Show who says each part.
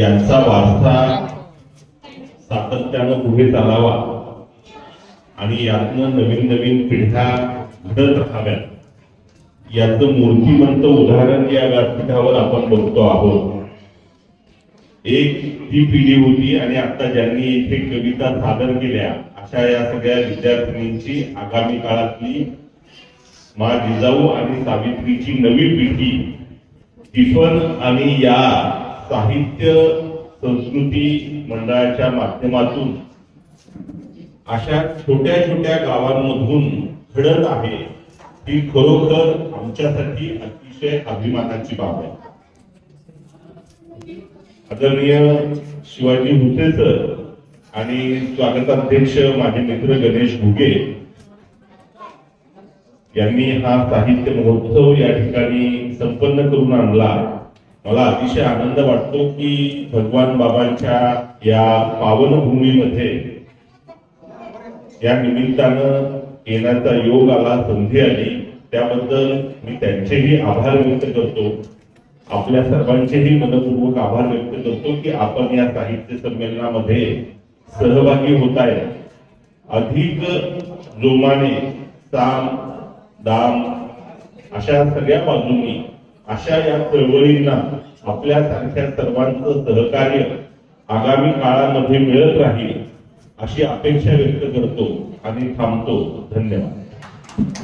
Speaker 1: यांचा वारसा सातत्यानं पुढे चालावा. आणि यातनं नवीन नवीन पिढ्या घडत राहाव्यात. याचं मूर्तिमंत उदाहरण या व्यासपीठावर आपण बघतो आहोत. एक ती पिढी होती आणि आता ज्यांनी इथे कविता सादर केल्या अशा या सगळ्या विद्यार्थिनींची आगामी काळातली मा जिजाऊ आणि सावित्रीची नवी पिढी टिफन आणि या साहित्य संस्कृती मंडळाच्या माध्यमातून अशा छोट्या छोट्या गावांमधून घडत आहे ही खरोखर आमच्यासाठी अतिशय अभिमानाची बाब आहे. आदरणीय शिवाजी भुसे सर आणि स्वागताध्यक्ष माझे मित्र गणेश घुगे यांनी हा साहित्य महोत्सव या ठिकाणी संपन्न करून आणला. मला अतिशय आनंद वाटतो की भगवान बाबांच्या या पावनभूमीमध्ये या निमित्तानं येण्याचा योग आला संधी आली. त्याबद्दल मी त्यांचेही आभार व्यक्त करतो. आपल्या सर्वांचेही मनपूर्वक आभार व्यक्त करतो की आपण या साहित्य संमेलनामध्ये सहभागी होत आहे अधिक जोमाने साम दाम अशा सगळ्या बाजूंनी अशा या चळवळींना आपल्यासारख्या सर्वांचं सहकार्य आगामी काळामध्ये मिळत राहील अशी अपेक्षा व्यक्त करतो आणि थांबतो. धन्यवाद.